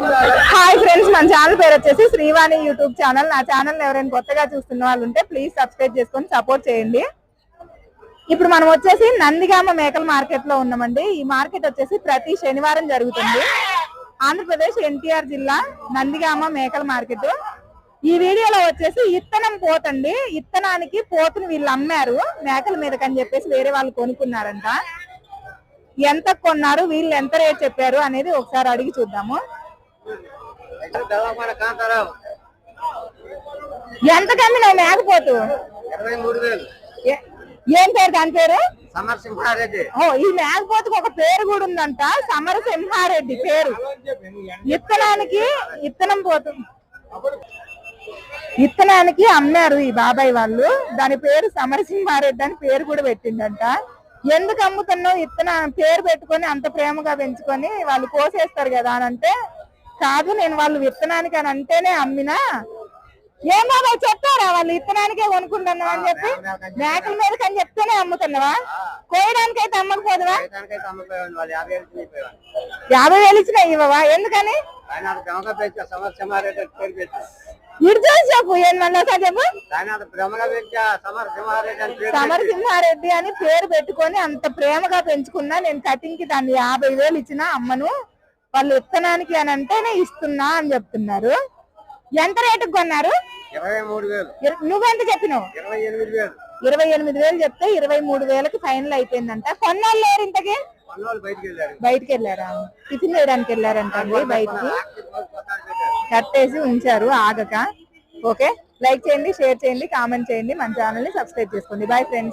Hi friends మన channel పేరు వచ్చేసి శ్రీవాణి యూట్యూబ్ ఛానల్ నా ఛానల్ ఎవరైనా కొత్తగా చూస్తున్న వాళ్ళు ఉంటే ప్లీజ్ సబ్స్క్రైబ్ చేసుకొని సపోర్ట్ చేయండి. ఇప్పుడు మనం వచ్చేసి నందిగామ మేకల మార్కెట్లో ఉన్నామండి. ఈ మార్కెట్ వచ్చేసి ప్రతి శనివారం జరుగుతుంది. ఆంధ్రప్రదేశ్ ఎన్టీఆర్ జిల్లా నందిగామ మేకల మార్కెట్ ఈ వీడియోలో వచ్చేసి ఇత్తనం పోతండి ఇత్తనానికి పోతుని వీళ్ళు అమ్మారు. మేకల మీదకని చెప్పేసి వేరే వాళ్ళు కొనుక్కున్నారంట. ఎంత కొన్నారు? వీళ్ళు ఎంత రేట్ చెప్పారు? అనేది ఒకసారి అడిగి చూద్దాము. ఎంత కమ్మినావు మేకపోతు ఇరవై మూడు వేలు. ఏ- పేరు దాని పేరు? సమరసింహారెడ్డి ఓ ఈ మేకపోతుకు ఒక పేరు కూడా ఉందంట సమర సింహారెడ్డి పేరు. ఇత్తనానికి ఇత్తనం పోతు. ఇత్తనానికి అమ్మారు ఈ బాబాయ్ వాళ్ళు. దాని పేరు సమరసింహారెడ్డి అని పేరు కూడా పెట్టిందంట. ఎందుకు అమ్ముతున్నావు? ఇత్తన పేరు పెట్టుకొని అంత ప్రేమగా పెంచుకొని వాళ్ళు కోసేస్తారు కదా అని అంటే కాదు నేను వాళ్ళు విత్తనానికి అని అంటేనే అమ్మినా? ఏం బాబాయ్ చెప్పారా? వాళ్ళు ఇత్తనానికే కొనుక్కుంటున్నావు అని చెప్పి? మేకల మీదకి అని చెప్తేనే అమ్ముతున్నావా? కోయడానికి అయితే అమ్మకపోదువా? వాళ్ళు యాభై వేలు ఇచ్చినా ఇవ్వవా? ఎందుకని? చెప్పు సమరసింహారెడ్డి అని పేరు పెట్టుకొని అంత ప్రేమగా పెంచుకున్నా నేను కటింగ్కి దాన్ని యాభై వేలు ఇచ్చిన అమ్మను. వాళ్ళు విత్తనానికి అని అంటేనే ఇస్తున్నా అని చెప్తున్నారు. ఎంత రేటుకి కొన్నారు? ఇర- నువ్వెంత చెప్పినావు? ఇరవై ఎనిమిది వేలు. చెప్తే ఇరవై మూడు వేలకి ఫైనల్ అయిపోయిందంట. కొన్నాళ్ళు లేరు ఇంతకి? బయటికి వెళ్ళారు టిఫిన్ చేయడానికి వెళ్ళారంటండి బయటికి. కట్టేసి ఉంచారు ఆగక. ఓకే? లైక్ చేయండి షేర్ చేయండి కామెంట్ చేయండి. మన ఛానల్ని సబ్స్క్రైబ్ చేసుకోండి. Bye friends.